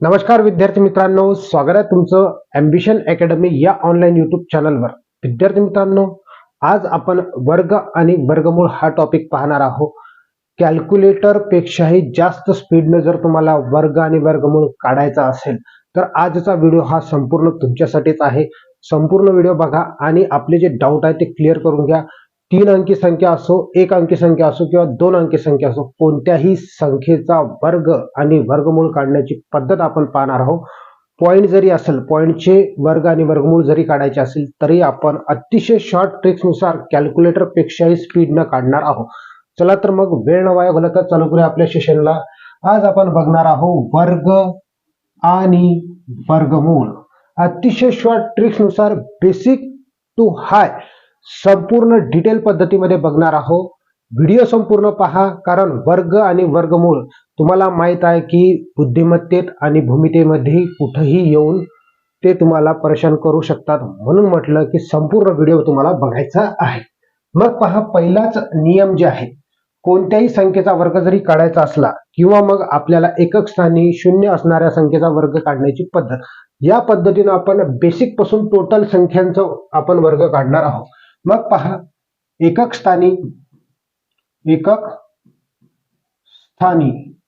नमस्कार विद्यार्थी मित्रांनो. स्वागत आहे तुमचं अम्बिशन अकॅडमी या ऑनलाईन युट्यूब चॅनलवर विद्यार्थी मित्रांनो आज आपण वर्ग आणि वर्गमूळ हा टॉपिक पाहणार आहोत. कॅल्क्युलेटर पेक्षाही जास्त स्पीडनं जर तुम्हाला वर्ग आणि वर्गमूळ काढायचा असेल तर आजचा व्हिडिओ हा संपूर्ण तुमच्यासाठीच आहे. संपूर्ण व्हिडिओ बघा आणि आपले जे डाऊट आहे ते क्लिअर करून घ्या. तीन अंकी संख्या असो एक अंकी संख्या असो किंवा दोन अंकी संख्या असो कोणत्याही संख्येचा वर्ग आणि वर्गमूळ काढण्याची पद्धत आपण पाहणार आहोत. पॉईंट जरी असेल पॉईंटचे वर्ग आणि वर्गमूळ जरी काढायचे असेल तरी आपण अतिशय शॉर्ट ट्रिक्सनुसार कॅल्क्युलेटर पेक्षाही स्पीडनं काढणार आहोत. चला तर मग वेळ न वाया घालवता चालू करूया आपल्या सेशनला आज आपण बघणार आहोत वर्ग आणि वर्गमूळ. अतिशय शॉर्ट ट्रिक्सनुसार बेसिक टू हाय संपूर्ण डिटेल पद्धतीमध्ये बघणार आहोत. व्हिडिओ संपूर्ण पहा कारण वर्ग आणि वर्गमूळ तुम्हाला माहीत आहे की बुद्धिमत्तेत आणि भूमितेमध्ये कुठंही येऊन ते तुम्हाला परेशान करू शकतात. म्हणून म्हटलं की संपूर्ण व्हिडिओ तुम्हाला बघायचा आहे. मग पहा पहिलाच नियम जे आहे कोणत्याही संख्येचा वर्ग जरी काढायचा असला किंवा मग आपल्याला एकक स्थानी शून्य असणाऱ्या संख्येचा वर्ग काढण्याची पद्धत. या पद्धतीनं आपण बेसिकपासून टोटल संख्यांचा आपण वर्ग काढणार आहोत. मग पहा एकक स्थानी एकक स्थानी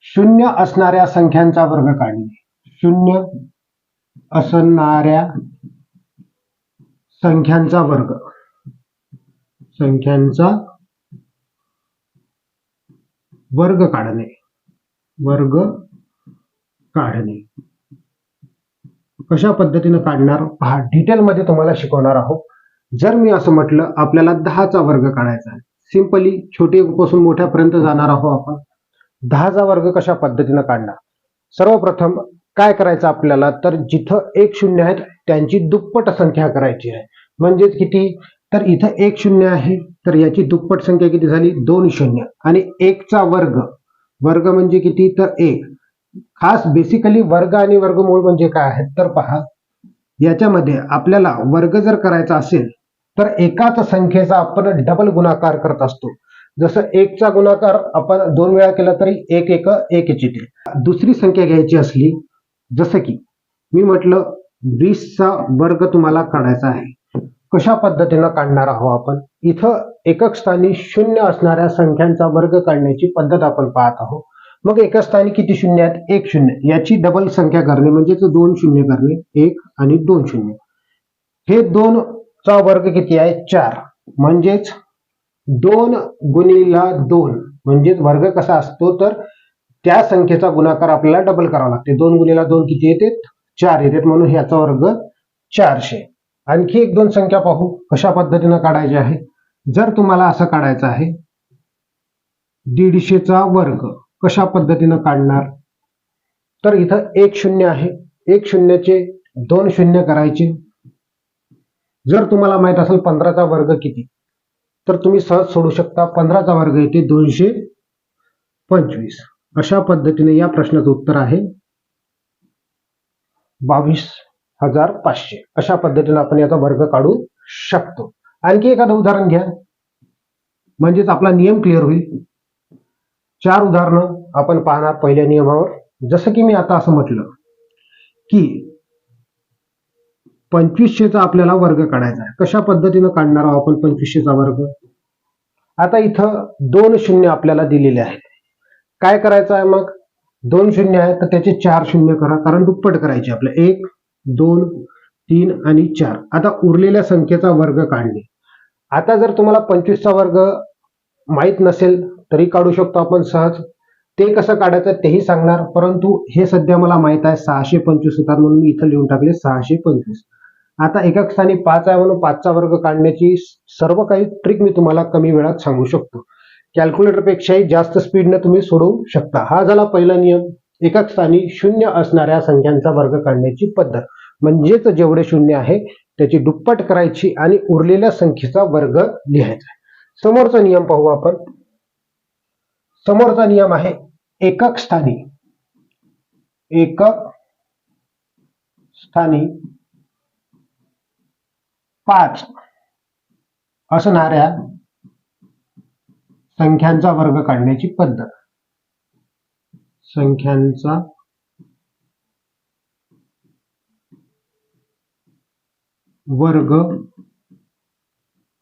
शून्य असणाऱ्या संख्यांचा वर्ग काढणे. शून्य असणाऱ्या संख्यांचा वर्ग. संख्यांचा वर्ग काढणे. वर्ग काढणे. कशा पद्धतीनं काढणार? पहा डिटेलमध्ये तुम्हाला शिकवणार आहोत. जर मी असं म्हटलं आपल्याला दहाचा वर्ग काढायचा आहे. सिंपली छोटे पासून मोठ्यापर्यंत जाणार आहोत आपण. दहाचा वर्ग कशा पद्धतीनं काढणार? सर्वप्रथम काय करायचं आपल्याला? तर जिथं एक शून्य आहेत त्यांची दुप्पट संख्या करायची आहे. म्हणजेच किती? तर इथं एक शून्य आहे तर याची दुप्पट संख्या किती झाली? दोन शून्य. आणि एकचा वर्ग वर्ग म्हणजे किती? तर एक. खास बेसिकली वर्ग आणि वर्गमूळ म्हणजे काय आहे तर पहा याच्यामध्ये आपल्याला वर्ग जर करायचा असेल तर एकाच संख्येचा आपण डबल गुणाकार करत असतो. जसं एकचा गुणाकार आपण दोन वेळा केला तरी एक एक एक येते दुसरी संख्या घ्यायची असली जसं की मी म्हटलं वीसचा वर्ग तुम्हाला काढायचा आहे. कशा पद्धतीनं काढणार आहोत आपण? इथं एकक स्थानी शून्य असणाऱ्या संख्यांचा वर्ग काढण्याची पद्धत आपण पाहत आहोत. मग एका स्थानी किती शून्य आहेत? एक शून्य. याची डबल संख्या करणे म्हणजेच दोन शून्य करणे एक आणि दोन शून्य. हे दोन चा वर्ग किती आहे? चार. म्हणजेच दोन गुणीला दोन. म्हणजेच वर्ग कसा असतो? तर त्या संख्येचा गुणाकार आपल्याला डबल करावा लागते. दोन गुणीला दोन किती येते चार येतात. म्हणून ह्याचा वर्ग चारशे. आणखी एक दोन संख्या पाहू. कशा पद्धतीनं काढायची आहे? जर तुम्हाला असं काढायचं आहे दीडशेचा वर्ग कशा पद्धतीनं काढणार? तर इथं एक शून्य आहे. एक शून्याचे दोन शून्य करायचे. जर तुम्हाला माहीत असेल पंधराचा वर्ग किती तर तुम्ही सहज सोडू शकता पंधराचा वर्ग येते दोनशे पंचवीस. अशा पद्धतीने या प्रश्नाचं उत्तर आहे बावीस हजार पाचशे. अशा पद्धतीने आपण याचा वर्ग काढू शकतो. आणखी एखादं उदाहरण घ्या. म्हणजेच आपला नियम क्लिअर होईल. चार उदाहरणं आपण पाहणार पहिल्या नियमावर. जसं की मी आता असं म्हटलं की पंचवीसशेचा आपल्याला वर्ग काढायचा आहे. कशा पद्धतीनं काढणार आहोत आपण पंचवीसशेचा वर्ग? आता इथं दोन शून्य आपल्याला दिलेले आहेत. काय करायचं आहे मग? दोन शून्य आहेत तर त्याचे चार शून्य करा कारण दुप्पट करायचे आपलं. एक दोन तीन आणि चार. आता उरलेल्या संख्येचा वर्ग काढणे. आता जर तुम्हाला पंचवीसचा वर्ग माहीत नसेल तरी काढू शकतो आपण सहज. ते कसं काढायचं तेही सांगणार परंतु हे सध्या मला माहीत आहे सहाशे पंचवीस होतात म्हणून मी इथं लिहून टाकले सहाशे पंचवीस. आता एका स्थानी पाच आहे म्हणून पाचचा वर्ग काढण्याची सर्व काही ट्रिक मी तुम्हाला कमी वेळात सांगू शकतो. कॅल्क्युलेटरपेक्षाही जास्त स्पीडने तुम्ही सोडवू शकता. हा झाला पहिला नियम. एका स्थानी शून्य असणाऱ्या संख्यांचा वर्ग काढण्याची पद्धत. म्हणजेच जेवढे शून्य आहे त्याची दुप्पट करायची आणि उरलेल्या संख्येचा वर्ग लिहायचा. समोरचा नियम पाहू आपण. समोरचा नियम आहे एकक स्थानी एकक स्थानी पाच असणाऱ्या संख्यांचा वर्ग काढण्याची पद्धत. संख्यांचा वर्ग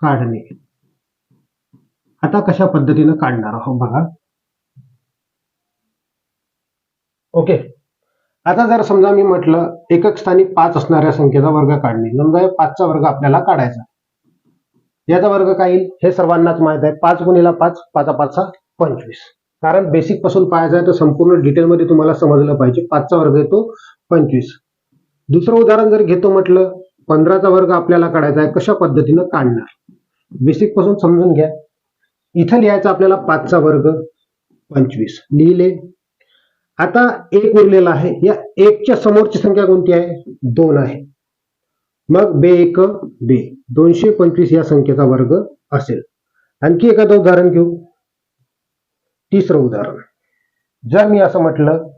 काढणे. आता कशा पद्धतीनं काढणार आहोत बघा. ओके. आता जर समजा मी म्हटलं एकक स्थानी पाच असणाऱ्या संख्येचा वर्ग काढणे. समजा या पाचचा वर्ग आपल्याला काढायचा याचा वर्ग काय येईल? हे सर्वांनाच माहीत आहे. पाच गुणिला पाच पाचा पाचचा पंचवीस. कारण बेसिकपासून पाहायचं आहे तर संपूर्ण डिटेलमध्ये तुम्हाला समजलं पाहिजे. पाचचा वर्ग येतो पंचवीस. दुसरं उदाहरण जर घेतो म्हटलं पंधराचा वर्ग आपल्याला काढायचा आहे कशा पद्धतीनं काढणार? बेसिकपासून समजून घ्या. इथं लिहायचं आपल्याला पाचचा वर्ग पंचवीस. लिहिले. आता एक उरलेला आहे. या एकच्या समोरची संख्या कोणती आहे? दोन आहे. मग बे एक बे. दोनशे पंचवीस या संख्येचा वर्ग असेल. आणखी एखादं उदाहरण घेऊ? तिसरं उदाहरण. जर मी असं म्हटलं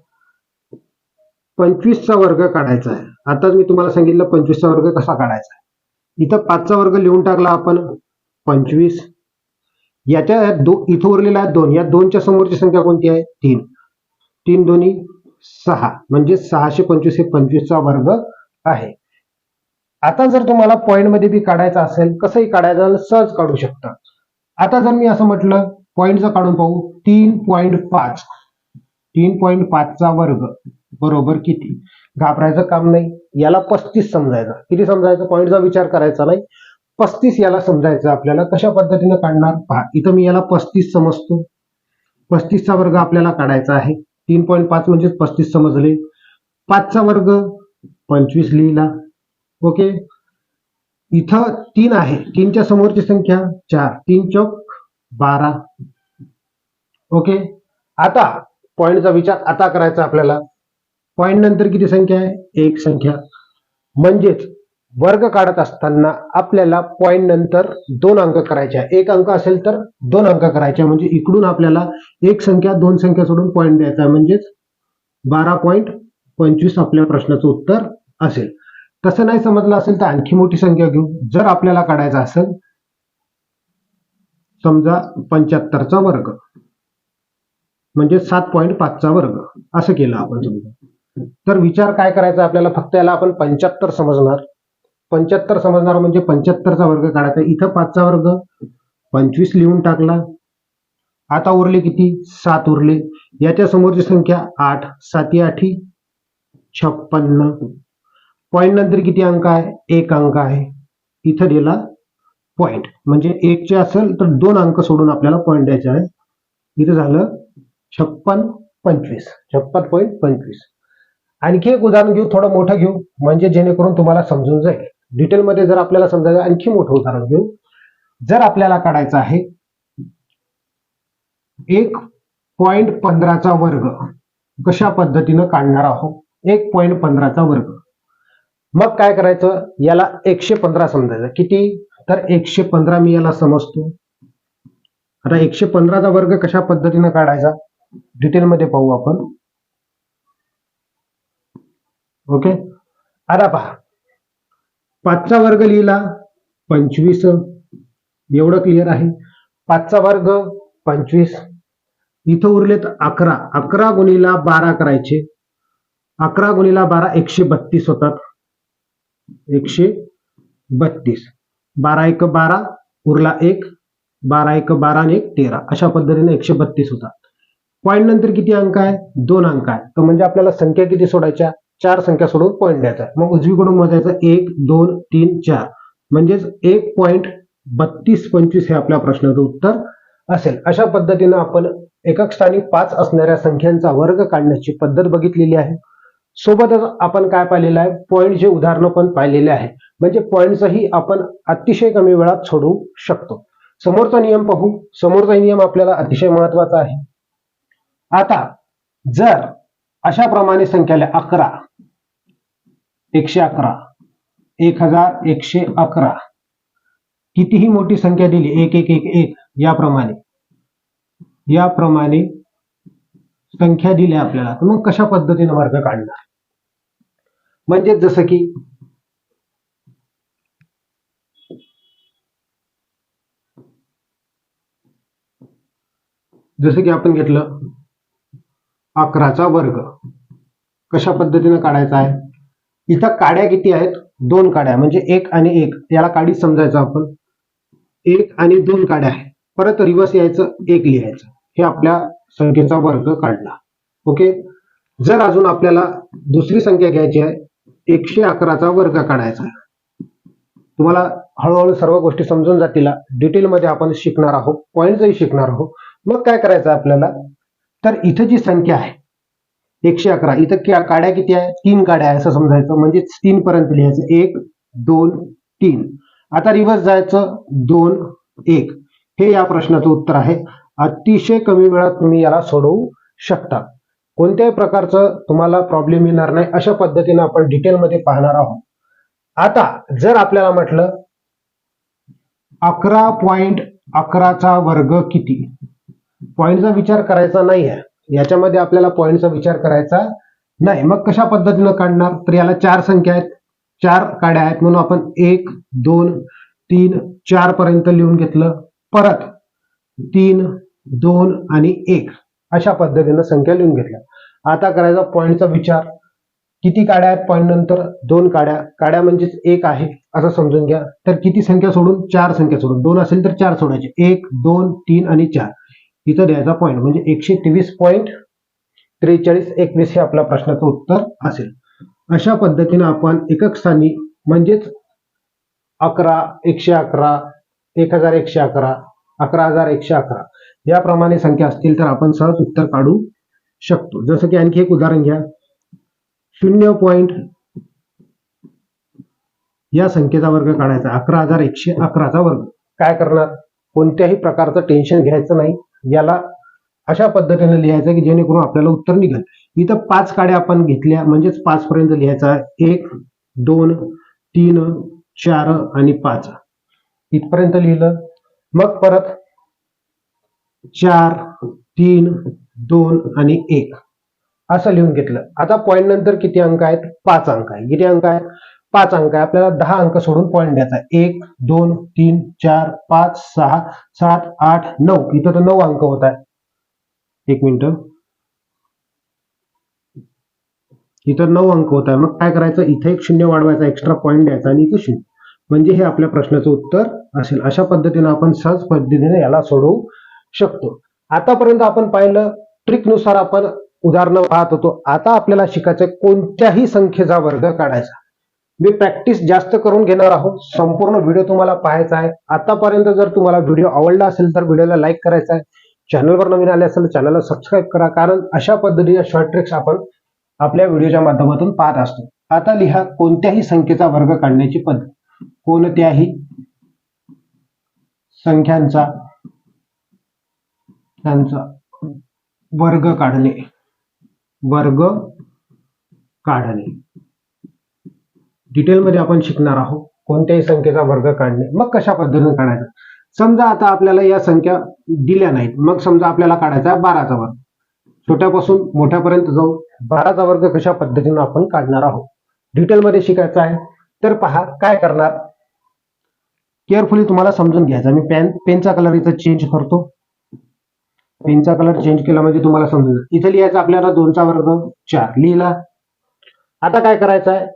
पंचवीसचा वर्ग काढायचा आहे. आताच मी तुम्हाला सांगितलं पंचवीसचा वर्ग कसा काढायचा आहे. इथं पाचचा वर्ग लिहून टाकला आपण. पंचवीस. याच्या दो इथं उरलेला आहे दोन. या दोनच्या समोरची संख्या कोणती आहे? तीन. तीन दोन्ही सहा. म्हणजे सहाशे पंचवीस हे पंचवीसचा वर्ग आहे. आता जर तुम्हाला पॉईंटमध्ये बी काढायचं असेल कसंही काढायचं सहज काढू शकता. आता जर मी असं म्हटलं पॉईंटचं काढून पाहू. तीन पॉईंट पाच. तीन पॉईंट पाचचा वर्ग. बरोबर किती? घाबरायचं काम नाही. याला पस्तीस समजायचं. किती समजायचं? पॉईंटचा विचार करायचा नाही. पस्तीस याला समजायचं आपल्याला. कशा पद्धतीनं काढणार? पहा. इथं मी याला पस्तीस समजतो. पस्तीसचा वर्ग आपल्याला काढायचा आहे. तीन पॉईंट पाच म्हणजे पस्तीस समजले पाचचा वर्ग पंचवीस लिहिला. ओके? इथं तीन आहे. तीनच्या समोरची संख्या चार. तीन चौक बारा. ओके? आता पॉईंटचा विचार आता करायचा आपल्याला. पॉईंट नंतर किती संख्या आहे? एक संख्या. म्हणजेच वर्ग काढत असताना आपल्याला पॉईंट नंतर दोन अंक करायच्या एक अंक असेल तर दोन अंक करायचे म्हणजे इकडून आपल्याला एक संख्या दोन संख्या सोडून पॉईंट द्यायचा आहे. म्हणजेच बारा पॉईंट पंचवीस आपल्या प्रश्नाचं उत्तर असेल. तसं नाही समजलं असेल तर आणखी मोठी संख्या घेऊ. जर आपल्याला काढायचा असेल समजा पंच्याहत्तरचा वर्ग म्हणजे सात पॉईंट पाचचा वर्ग असं केलं आपण समजा. तर विचार काय करायचा आपल्याला? फक्त याला आपण पंच्याहत्तर समजणार. पंच्याहत्तर समजणार म्हणजे पंच्याहत्तरचा वर्ग काढायचा. इथं पाचचा वर्ग. पंचवीस लिहून टाकला. आता उरले किती? सात उरले. याच्या समोरची संख्या आठ. साती आठी. छप्पन्न. पॉईंट नंतर किती अंक आहे? एक अंक आहे. इथं दिला पॉइंट म्हणजे एकचे असेल तर दोन अंक सोडून आपल्याला पॉईंट द्यायचा आहे इथं झालं छप्पन पंचवीस. छप्पन पॉईंट पंचवीस. आणखी एक उदाहरण घेऊ थोडं मोठं घेऊ. म्हणजे जेणेकरून तुम्हाला समजून जाईल. डिटेलमध्ये जर आपल्याला समजायचं आणखी मोठं उदाहरण घेऊ जर आपल्याला काढायचं आहे एक पॉइंट पंधराचा वर्ग. कशा पद्धतीनं काढणार आहोत? एक पॉइंट पंधराचा वर्ग. मग काय करायचं? याला एकशे पंधरा समजायचं. किती? तर एकशे पंधरा मी याला समजतो. आता एकशे पंधराचा वर्ग कशा पद्धतीनं काढायचा? डिटेलमध्ये पाहू आपण. ओके? आता पहा. पाचचा वर्ग लिहिला पंचवीस. एवढं क्लिअर आहे. पाचचा वर्ग पंचवीस. इथं उरलेत अकरा. अकरा गुणीला बारा करायचे. अकरा गुणीला बारा एकशे बत्तीस होतात. एकशे बत्तीस. बारा एक बारा उरला एक. बारा एक बारा आणि एक तेरा. अशा पद्धतीने एकशे बत्तीस होतात. पॉईंट नंतर किती अंक आहे? दोन अंक आहे. तर म्हणजे आपल्याला संख्या किती सोडायच्या? चार संख्या सोडून पॉईंट द्यायचा. मग उजवीकडून मोजायचा एक दोन तीन चार. म्हणजेच एक पॉईंट बत्तीस पंचवीस हे आपल्या प्रश्नाचं उत्तर असेल. अशा पद्धतीनं आपण एकक स्थानी पाच असणाऱ्या संख्यांचा वर्ग काढण्याची पद्धत बघितलेली आहे. सोबतच आपण काय पाहिलेलं आहे? पॉईंटचे उदाहरणं पण पाहिलेले आहे म्हणजे पॉईंटचंही आपण अतिशय कमी वेळात सोडवू शकतो. समोरचा नियम पाहू. समोरचा नियम आपल्याला अतिशय महत्त्वाचा आहे. आता जर अशाप्रमाणे संख्याला अकरा. एकशे अकरा. एक हजार एकशे अकरा. कितीही मोठी संख्या दिली एक एक एक एक याप्रमाणे. याप्रमाणे संख्या दिल्या आपल्याला तर मग कशा पद्धतीने वर्ग काढणार? म्हणजे जसं की जसं की आपण घेतलं अकराचा वर्ग. कशा पद्धतीने काढायचा आहे? इथं काड्या किती आहेत? दोन काड्या. म्हणजे एक आणि एक. याला काडी समजायचं आपण. एक आणि दोन काड्या आहे परत रिवर्स यायचं एक लिहायचं. हे आपल्या संख्येचा वर्ग काढला. ओके? जर अजून आपल्याला दुसरी संख्या घ्यायची आहे एकशे अकराचा वर्ग काढायचा तुम्हाला हळूहळू सर्व गोष्टी समजून जातील. डिटेलमध्ये आपण शिकणार आहोत. पॉईंटही शिकणार आहोत. मग काय करायचं आपल्याला? तर इथं जी संख्या आहे एकशे अकरा इथं क्या- काड्या किती आहे तीन काड्या आहे असं समजायचं. म्हणजे तीन पर्यंत लिहायचं. एक दोन तीन. आता रिव्हर्स जायचं. दोन एक. हे या प्रश्नाचं उत्तर आहे. अतिशय कमी वेळात तुम्ही याला सोडवू शकता. कोणत्याही प्रकारचं तुम्हाला प्रॉब्लेम येणार नाही. अशा पद्धतीने आपण डिटेलमध्ये पाहणार आहोत. आता जर आपल्याला म्हटलं अकरा पॉइंट अकराचा वर्ग किती? पॉईंटचा विचार करायचा नाही आहे याच्यामध्ये आपल्याला पॉईंटचा विचार करायचा नाही. मग कशा पद्धतीनं काढणार? तर याला चार संख्या आहेत. चार काड्या आहेत म्हणून आपण एक दोन तीन चार पर्यंत लिहून घेतलं. परत तीन दोन आणि एक. अशा पद्धतीनं संख्या लिहून घेतल्या. आता करायचा पॉईंटचा विचार. किती काड्या आहेत पॉईंट नंतर? दोन काड्या. काड्या म्हणजेच एक आहे असं समजून घ्या. तर किती संख्या सोडून? चार संख्या सोडून. दोन असेल तर चार सोडायचे. एक दोन तीन आणि चार. इथं द्यायचा पॉईंट म्हणजे एकशे तेवीस पॉईंट त्रेचाळीस एकवीस हे आपल्या प्रश्नाचं उत्तर असेल. अशा पद्धतीने आपण एकक स्थानी म्हणजेच अकरा एकशे अकरा एक हजार एकशे अकरा अकरा हजार एकशे अकरा याप्रमाणे संख्या असतील तर आपण सहज उत्तर काढू शकतो. जसं की आणखी एक उदाहरण घ्या. शून्य पॉईंट या संख्येचा वर्ग काढायचा. अकरा हजार एकशे अकराचा वर्ग. काय करणार? कोणत्याही प्रकारचं टेन्शन घ्यायचं नाही. याला अशा पद्धतीने लिहायचं की जेणेकरून आपल्याला उत्तर निघेल. इथं पाच काड्या आपण घेतल्या म्हणजेच पाच पर्यंत लिहायचा एक दोन तीन चार आणि पाच. इथपर्यंत लिहिलं. मग परत चार तीन दोन आणि एक. असं लिहून घेतलं. आता पॉईंट नंतर किती अंक आहेत? पाच अंक आहे किती अंक आहेत? पाच अंक आहे. आपल्याला दहा अंक सोडून पॉईंट द्यायचा एक दोन तीन चार पाच सहा सात आठ नऊ. इथं तर नऊ अंक होत आहे एक मिनिट. इथं नऊ अंक होत आहे मग काय करायचं? इथे एक शून्य वाढवायचा एक्स्ट्रा पॉईंट द्यायचा आणि इथे शून्य. म्हणजे हे आपल्या प्रश्नाचं उत्तर असेल. अशा पद्धतीने आपण सहज पद्धतीने याला सोडवू शकतो. आतापर्यंत आपण पाहिलं ट्रिकनुसार आपण उदाहरणं पाहत होतो. आता आपल्याला शिकायचं कोणत्याही संख्येचा वर्ग काढायचा. मी प्रॅक्टिस जास्त करून घेणार आहोत. संपूर्ण व्हिडिओ तुम्हाला पाहायचा आहे. आतापर्यंत जर तुम्हाला व्हिडिओ आवडला असेल तर व्हिडिओला लाईक करायचा आहे. चॅनलवर नवीन आले असेल चॅनलला सबस्क्राईब करा. कारण अशा पद्धतीच्या शॉर्ट ट्रिक्स आपण आपल्या व्हिडिओच्या माध्यमातून पाहत असतो. आता लिहा कोणत्याही संख्येचा वर्ग काढण्याची पद्धत. कोणत्याही संख्यांचा त्यांचा वर्ग काढणे. वर्ग काढणे. डिटेलमध्ये आपण शिकणार आहोत कोणत्याही संख्येचा वर्ग काढणे मग कशा पद्धतीने काढायचा? समजा आता आपल्याला या संख्या दिल्या नाहीत मग समजा आपल्याला काढायचा आहे बाराचा वर्ग. छोट्यापासून मोठ्यापर्यंत जाऊ बाराचा वर्ग कशा पद्धतीने आपण काढणार आहोत? डिटेलमध्ये शिकायचं आहे. तर पहा काय करणार? केअरफुली तुम्हाला समजून घ्यायचं. मी पेन पेनचा कलर इथं चेंज करतो. पेनचा कलर चेंज केला म्हणजे तुम्हाला समजून इथं इथे लिहायचं आपल्याला दोनचा वर्ग चार. लिहिला. आता काय करायचं आहे?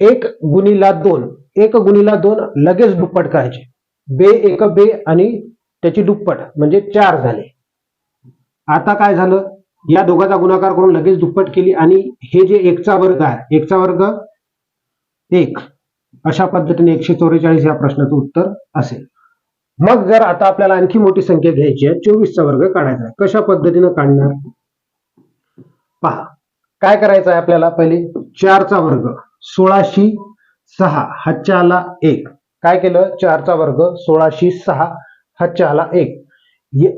एक गुणीला दोन. एक गुणीला दोन लगेच दुप्पट करायचे. बे एक बे आणि त्याची दुप्पट म्हणजे चार झाले. आता काय झालं? या दोघांचा गुणाकार करून लगेच दुप्पट केली आणि हे जे एकचा वर्ग आहे एकचा वर्ग एक. अशा पद्धतीने एकशे चौवेचाळीस या प्रश्नाचं उत्तर असेल. मग जर आता आपल्याला आणखी मोठी संख्या घ्यायची आहे चोवीसचा वर्ग काढायचा आहे. कशा पद्धतीनं काढणार? पहा. काय करायचं आहे आपल्याला पहिले? चारचा वर्ग. सोळाशे सहा हच्च्याला एक. काय केलं? चारचा वर्ग सोळाशे सहा हच्च्याला आला एक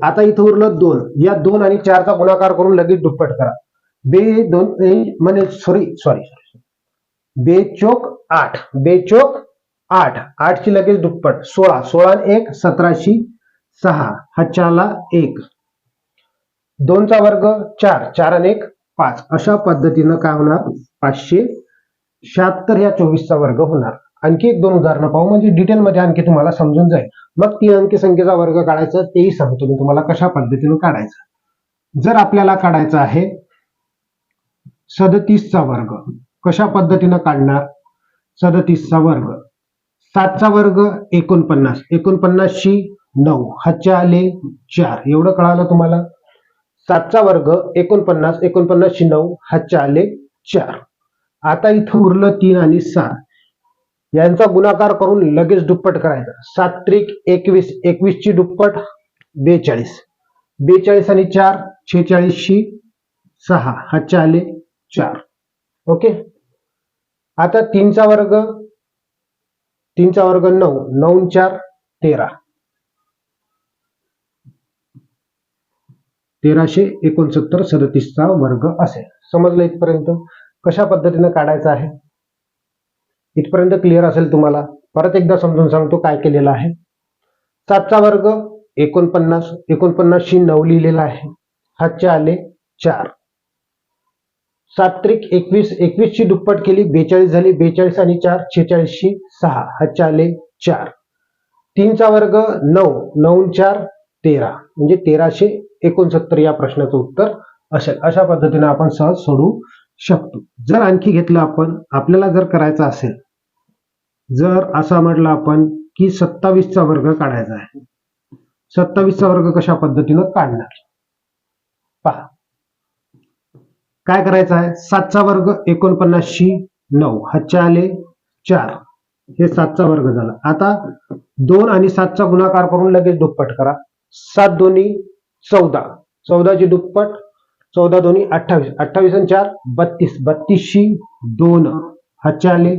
आता इथं उरलं दोन. या दोन आणि चारचा गुणाकार करून लगेच दुप्पट करा. बे दोन म्हणजे सॉरी सॉरी बेचोक आठ. बे चोक आठ. आठची लगेच दुप्पट. सोळा. सोळा एक सतराशे सहा हच्च्याला एक. दोनचा वर्ग चार. चार आणि एक पाच. अशा पद्धतीनं काय होणार? पाचशे शहात्तर या चोवीसचा वर्ग होणार. आणखी एक दोन उदाहरणं पाहू. म्हणजे डिटेलमध्ये आणखी तुम्हाला समजून जाईल. मग तीन अंकी संख्येचा वर्ग काढायचा तेही सांगतो मी तुम्हाला कशा पद्धतीने काढायचं. जर आपल्याला काढायचं आहे सदतीसचा वर्ग. कशा पद्धतीनं काढणार? सदतीसचा वर्ग. सातचा वर्ग एकोणपन्नास. एकोणपन्नासशी नऊ. हातचे आले चार. एवढं कळालं तुम्हाला? सातचा वर्ग एकोणपन्नास. एकोणपन्नासशी नऊ. हातचे आले चार. आता इथं उरलं तीन आणि सहा यांचा गुणाकार करून लगेच दुप्पट करायचा. सात त्रिक एकवीस एकवीसची दुप्पट बेचाळीस. बेचाळीस आणि चार शेचाळीसशी सहा. हा आले चार. ओके? आता तीनचा वर्ग तीनचा वर्ग नऊ. नऊ चार तेरा. तेराशे एकोणसत्तर सदतीसचा वर्ग असेल. समजलं इथपर्यंत? कशा पद्धतीने काढायचं आहे? इथपर्यंत क्लिअर असेल तुम्हाला. परत एकदा समजून सांगतो काय केलेलं आहे. सातचा वर्ग एकोणपन्नास एकोणपन्नासशी नऊ लिहिलेला आहे. हातचे आले चार. सात त्रिक एकवीस एकवीसची दुप्पट केली बेचाळीस झाली बेचाळीस आणि चार शेचाळीसशी सहा. हातचे आले चार. तीनचा वर्ग नऊ नऊ चार तेरा. म्हणजे तेराशे एकोणसत्तर या प्रश्नाचं उत्तर असेल. अशा पद्धतीने आपण सहज सोडू शकतो. जर आणखी घेतलं आपण आपल्याला जर करायचं असेल जर असा म्हटलं आपण की सत्तावीसचा वर्ग काढायचा आहे. सत्तावीसचा वर्ग कशा पद्धतीनं काढणार? पहा. काय करायचं आहे? सातचा वर्ग एकोणपन्नासशी नऊ. हातचे आले चार. हे सातचा वर्ग झाला. आता दोन आणि सातचा गुणाकार करून लगेच दुप्पट करा. सात दोन्ही चौदा. चौदाची दुप्पट चौदा दोन्ही अठ्ठावीस. अठ्ठावीस आणि चार बत्तीस. बत्तीसशी दोन हातचे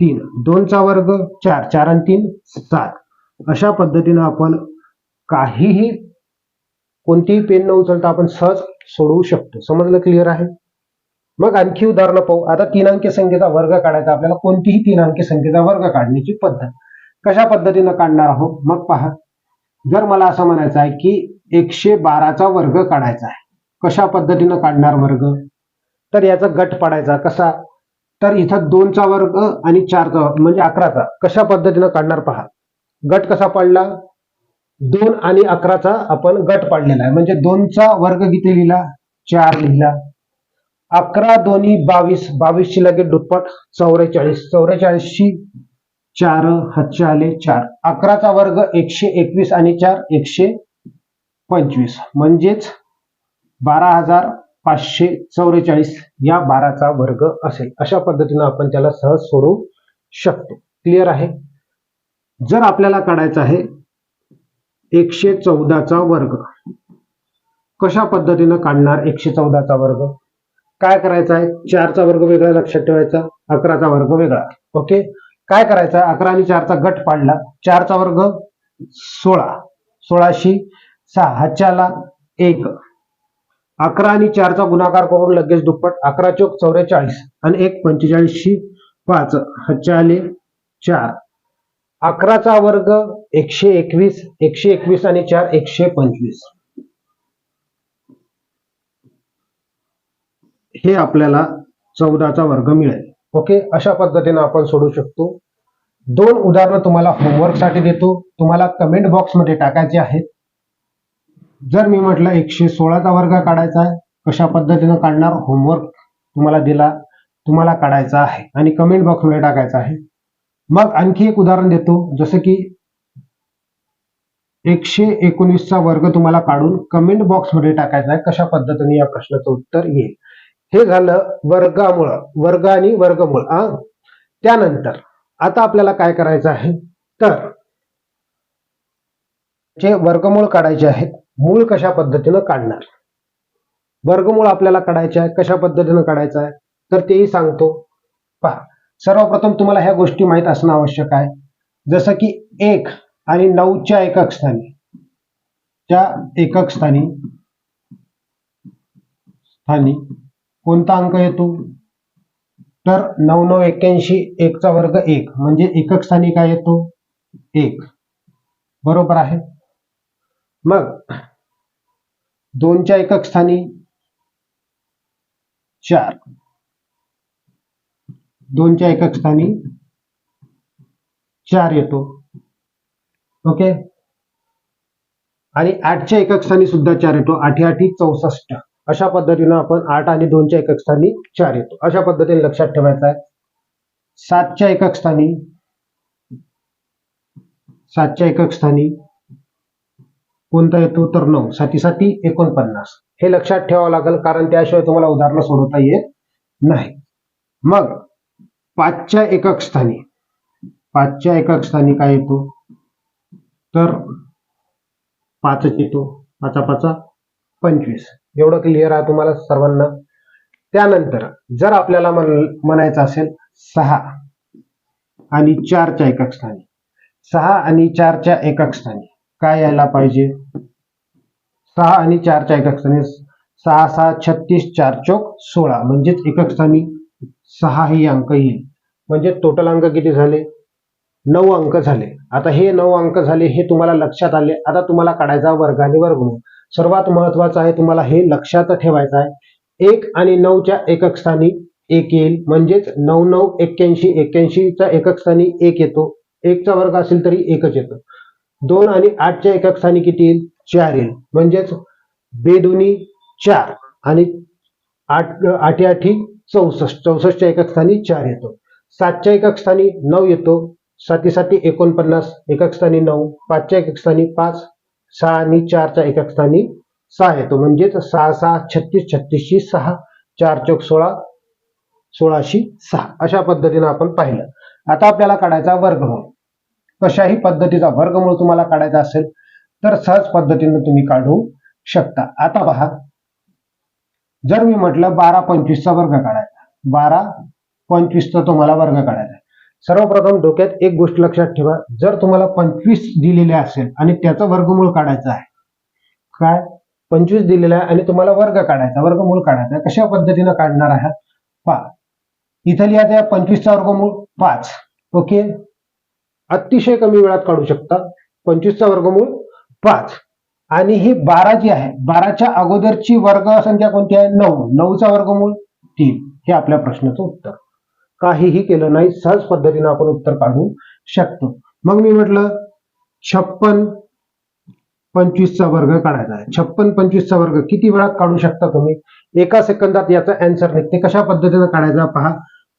तीन. दोनचा वर्ग चार. चार आणि तीन सात. अशा पद्धतीनं आपण काहीही कोणतीही पेन न उचलता आपण सहज सोडवू शकतो. समजलं क्लिअर आहे? मग आणखी उदाहरणं पाहू. आता तीन अंकी संख्येचा वर्ग काढायचा. आपल्याला कोणतीही तीन अंकी संख्येचा वर्ग काढण्याची पद्धत. कशा पद्धतीनं काढणार आहोत? मग पहा. जर मला असं म्हणायचं आहे की एकशे बाराचा वर्ग काढायचा आहे. कशा पद्धतीनं काढणार वर्ग? तर याचा गट पाडायचा कसा? तर इथं दोनचा वर्ग आणि चारचा म्हणजे अकराचा. कशा पद्धतीनं काढणार पहा. गट कसा पाडला? दोन आणि अकराचा आपण गट पाडलेला आहे. म्हणजे दोनचा वर्ग किती लिहिला? चार लिहिला. अकरा दोन्ही बावीस. बावीसची लगेच दुप्पट. चौवेचाळीस चौवेचाळीसची चार हातचे आले चार. अकराचा वर्ग एकशे एकवीस आणि चार एकशे पंचवीस. म्हणजेच बारा हजार पाचशे चौवेचाळीस या बाराचा वर्ग असेल. अशा पद्धतीनं आपण त्याला सहज सोडवू शकतो. क्लिअर आहे? जर आपल्याला काढायचं आहे एकशे चौदाचा वर्ग. कशा पद्धतीनं काढणार एकशे चौदाचा वर्ग? काय करायचं आहे? चारचा वर्ग वेगळा लक्षात ठेवायचा अकराचा वर्ग वेगळा. ओके काय करायचं आहे? अकरा आणि चारचा गट पाडला. चारचा वर्ग सोळा. सोळाशी सहा. एक. अकरा आणि चारचा गुणाकार करून लगेच दुप्पट. अकरा चौक चौवेचाळीस आणि एक पंचेचाळीसशी पाच. हातच्या चार. अकराचा वर्ग एकशे एकवीस एकशे एकवीस आणि चार एकशे पंचवीस. हे आपल्याला चौदाचा वर्ग मिळेल. ओके? अशा पद्धतीने आपण सोडू शकतो. दोन उदाहरणं तुम्हाला होमवर्कसाठी देतो. तुम्हाला कमेंट बॉक्समध्ये टाकायचे आहेत. जर मी म्हटलं एकशे सोळाचा वर्ग काढायचा आहे कशा पद्धतीनं काढणार? होमवर्क तुम्हाला दिला तुम्हाला काढायचा आहे आणि कमेंट बॉक्समध्ये टाकायचा आहे. मग आणखी एक उदाहरण देतो जसं की एकशे एकोणीसचा वर्ग तुम्हाला काढून कमेंट बॉक्समध्ये टाकायचा आहे कशा पद्धतीने या प्रश्नाचं उत्तर येईल. हे झालं वर्गामुळं वर्ग आणि वर्गमूळ आ त्यानंतर आता आपल्याला काय करायचं आहे? तर जे वर्गमूळ काढायचे आहेत मूळ कशा पद्धतीनं काढणार? वर्गमूळ आपल्याला काढायचं आहे कशा पद्धतीनं काढायचं आहे? तर तेही सांगतो. पहा सर्वप्रथम तुम्हाला ह्या गोष्टी माहीत असणं आवश्यक आहे. जसं की एक आणि नऊच्या एकक स्थानी त्या एकक स्थानी स्थानी कोणता अंक येतो? तर नऊ नऊ एक्क्याऐंशी एकचा वर्ग एक म्हणजे एकक स्थानी काय येतो? एक. बरोबर आहे? मग दोनच्या एकक स्थानी चार. दोनच्या एकक स्थानी चार येतो. ओके? आणि आठच्या एकक स्थानी सुद्धा चार येतो. आठी आठी चौसष्ट. अशा पद्धतीनं आपण आठ आणि दोनच्या एकक स्थानी चार येतो. अशा पद्धतीने लक्षात ठेवायचं आहे. सातच्या एकक स्थानी सातच्या एकक स्थानी कोणता येतो तर नऊ. साती एकोणपन्नास. हे लक्षात ठेवावं लागेल कारण त्याशिवाय तुम्हाला उदाहरणं सोडवता येत नाही. मग पाचच्या एकक स्थानी. पाचच्या एकक स्थानी काय येतो? तर पाचच येतो. पाचा पाचा पंचवीस. एवढं क्लिअर आहे तुम्हाला सर्वांना? त्यानंतर जर आपल्याला म्हणायचं असेल सहा आणि चारच्या एकक स्थानी. सहा आणि चारच्या एकक स्थानी. काय यायला पाहिजे? सहा आणि चारच्या एकक स्थानी सहा सहा छत्तीस चार चौक सोळा. म्हणजेच एकक स्थानी सहा ही अंक येईल. म्हणजे टोटल अंक किती झाले? नऊ अंक झाले. आता हे नऊ अंक झाले हे तुम्हाला लक्षात आले. आता तुम्हाला काढायचा वर्ग आणि वर्गमूळ. सर्वात महत्वाचं आहे तुम्हाला हे लक्षात ठेवायचं आहे. एक आणि नऊच्या एकक स्थानी एक येईल. म्हणजेच नऊ नऊ एक्क्याऐंशी एक्क्याऐंशीच्या एकक स्थानी एक येतो. एकचा वर्ग असेल तरी एकच येतो. दोन आणि आठच्या एकक स्थानी किती येईल? चार येईल. म्हणजेच बेदोनी चार आणि आठ आठी आठी चौसष्ट. चौसष्टच्या एकक स्थानी चार येतो. सातच्या एकक स्थानी नऊ येतो. साती साती एकोणपन्नास. एकक स्थानी नऊ. पाचच्या एकक स्थानी पाच. सहा आणि चारच्या एकक स्थानी सहा येतो. म्हणजेच सहा सहा छत्तीस छत्तीसशी सहा. चार चौक सोळा सोळाशी सहा. अशा पद्धतीनं आपण पाहिलं. आता आपल्याला काढायचा वर्गमूळ. कशाही पद्धतीचा वर्गमूळ तुम्हाला काढायचा असेल तर सहज पद्धतीनं तुम्ही काढू शकता. आता पहा. जर मी म्हटलं बारा पंचवीसचा वर्ग काढायचा. बारा पंचवीसचा तुम्हाला वर्ग काढायचा. आहे. सर्वप्रथम डोक्यात एक गोष्ट लक्षात ठेवा. जर तुम्हाला पंचवीस दिलेले असेल आणि त्याचं वर्गमूळ काढायचं आहे काय? पंचवीस दिलेलं आहे आणि तुम्हाला वर्ग काढायचा. वर्गमूळ काढायचा. कशा पद्धतीनं काढणार आहात? पहा. इथं लिहायचं आहे पंचवीसचा वर्गमूळ पाच. ओके? अतिशय कमी वेळात काढू शकता. पंचवीसचा वर्गमूळ पाच. आणि ही बारा जी आहे बाराच्या अगोदरची वर्ग संख्या कोणती आहे? नऊ. नऊचा वर्गमूळ तीन. हे आपल्या प्रश्नाचं उत्तर. काहीही केलं नाही सहज पद्धतीनं आपण उत्तर काढू शकतो. मग मी म्हटलं छप्पन पंचवीसचा वर्ग काढायचा आहे. छप्पन पंचवीसचा वर्ग किती वेळात काढू शकता तुम्ही? एका सेकंदात याचा अँसर निघते. कशा पद्धतीनं काढायचा? पहा.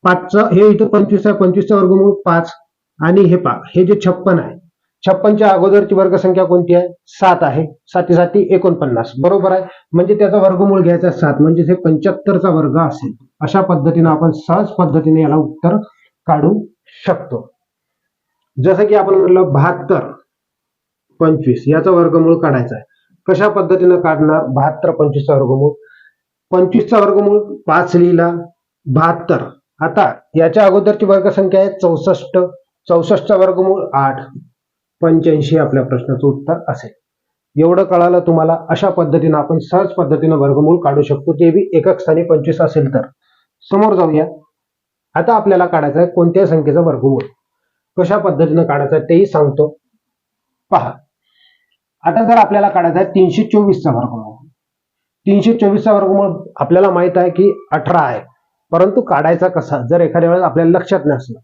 पाचचं हे इथं पंचवीस आहे. पंचवीसचा वर्गमूळ पाच. आणि हे पहा हे जे छप्पन आहे छप्पनच्या अगोदरची वर्गसंख्या कोणती आहे? सात आहे. साती साती एकोणपन्नास. बरोबर आहे? म्हणजे त्याचा वर्गमूळ घ्यायचा सात. म्हणजे हे पंच्याहत्तरचा वर्ग असेल. अशा पद्धतीने आपण सहज पद्धतीने याला उत्तर काढू शकतो. जसं की आपण म्हणलं बहात्तर पंचवीस. याचा वर्गमूळ काढायचा आहे. कशा पद्धतीनं काढणार? बहात्तर पंचवीसचा वर्गमूळ. पंचवीसचा वर्गमूळ पाच लिहिला. बहात्तर. आता याच्या अगोदरची वर्गसंख्या आहे चौसष्ट. चौसष्टचा वर्गमूळ आठ पंच्याऐंशी आपल्या प्रश्नाचं उत्तर असेल. एवढं कळालं तुम्हाला अशा पद्धतीनं आपण सहज पद्धतीनं वर्गमूळ काढू शकतो. ते बी एकक स्थानी पंचवीस असेल तर. समोर जाऊया. आता आपल्याला काढायचं आहे कोणत्याही संख्येचा वर्गमूळ? कशा पद्धतीनं काढायचं आहे तेही सांगतो. पहा. आता जर आपल्याला काढायचा आहे तीनशे चोवीसचा वर्गमूळ. तीनशे चोवीसचा वर्गमूळ आपल्याला माहीत आहे की अठरा आहे. परंतु काढायचा कसा? जर एखाद्या वेळेस आपल्याला लक्षात नसलं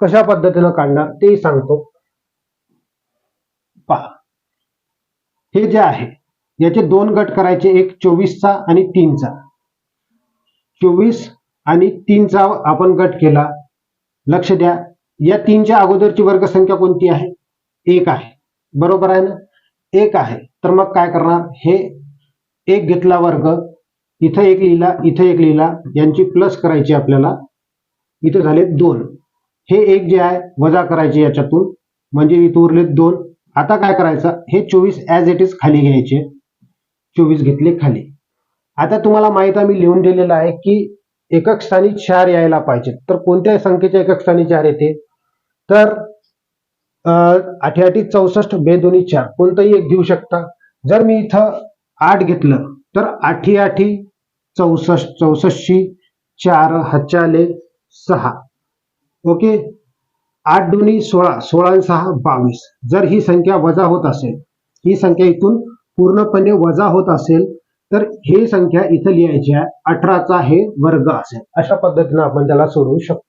कशा पद्धतीनं काढणार तेही सांगतो. पहा. हे जे आहे याचे दोन गट करायचे एक चोवीसचा आणि तीनचा. चोवीस आणि तीनचा आपण गट केला. लक्ष द्या या तीनच्या अगोदरची वर्गसंख्या कोणती आहे? एक आहे. बरोबर आहे ना? एक आहे. तर मग काय करणार? हे एक घेतला वर्ग इथं एक लिहिला इथं एक लिहिला यांची प्लस करायची आपल्याला. इथं झाले दोन. हे एक जे आहे वजा करायचे याच्यातून. म्हणजे इथं उरले दोन. आता काय करायचं? हे चोवीस ऍज इट इज खाली घ्यायचे. चोवीस घेतले खाली. आता तुम्हाला माहीत आम्ही लिहून दिलेलं आहे की एकक स्थानी चार यायला पाहिजे तर कोणत्या संख्येच्या एकक स्थानी चार येते? तर अठ्याठी चौसष्ट बेदोनी चार. कोणतंही एक घेऊ शकता. जर मी इथं आठ घेतलं तर आठी आठी चौसष्ट चौसष्टशी चार हातच्या सहा. ओके? आठ दोन्ही सोळा सोळा सहा बावीस. जर ही संख्या वजा होत असेल ही संख्या इथून पूर्णपणे वजा होत असेल तर ही संख्या इथं लिहायची आहे अठराचा हे वर्ग असेल. अशा पद्धतीनं आपण त्याला सोडवू शकतो.